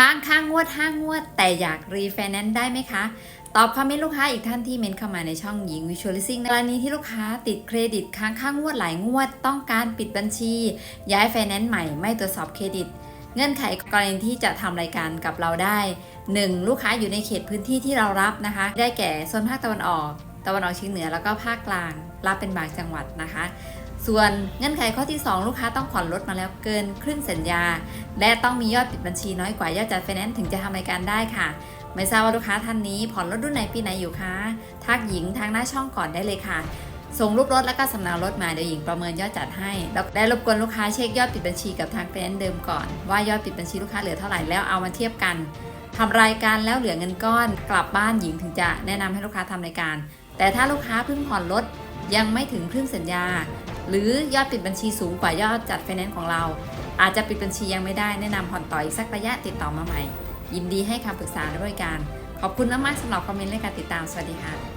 ค้างค่างงวดห้างวด แต่อยากรีไฟแนนซ์ได้ไหมคะ ตอบคอมเมนต์ลูกค้าอีกท่านที่เมนเข้ามาในช่องหญิง Visualizing ในกรณีที่ลูกค้าติดเครดิตค้างค่างงวดหลายงวด ต้องการปิดบัญชี ย้ายไฟแนนซ์ใหม่ไม่ตรวจสอบเครดิต เงื่อนไขกรณีที่จะทำรายการกับเราได้ 1. ลูกค้าอยู่ในเขตพื้นที่ที่เรารับนะคะ ได้แก่โซนภาคตะวันออก ตะวันออกเฉียงเหนือแล้วก็ภาคกลางรับเป็นบางจังหวัดนะคะ ส่วนเงื่อนไขข้อที่ 2 ลูกค้าต้องผ่อนรถมาแล้วเกินครึ่งสัญญา และต้องมียอดปิดบัญชีน้อยกว่ายอดจัดไฟแนนซ์ถึงจะทำรายการได้ค่ะ ไม่ทราบว่าลูกค้าท่านนี้ผ่อนรถรุ่นไหนปีไหนอยู่คะทักหญิงทางหน้าช่องก่อนได้เลยค่ะส่งรูปรถแล้วก็สำเนารถมาเดี๋ยวหญิงประเมินยอดจัดให้ แล้วได้รบกวนลูกค้าเช็คยอดปิดบัญชีกับทางไฟแนนซ์เดิมก่อน ว่ายอดปิดบัญชีลูกค้าเหลือเท่าไหร่แล้วเอามาเทียบกันทำรายการแล้วเหลือเงินก้อน กลับบ้านหญิงถึงจะแนะนำให้ลูกค้าทำรายการ แต่ถ้าลูกค้าเพิ่งผ่อนรถยังไม่ถึงครึ่งสัญญา หรือยอดปิดบัญชีสูงกว่ายอดจัดไฟแนนซ์ของเรา อาจจะปิดบัญชียังไม่ได้แนะนำผ่อนต่ออีกสักระยะติดต่อมาใหม่ ยินดีให้คำปรึกษาและบริการ ขอบคุณมากๆสำหรับคอมเมนต์และการติดตามสวัสดีค่ะ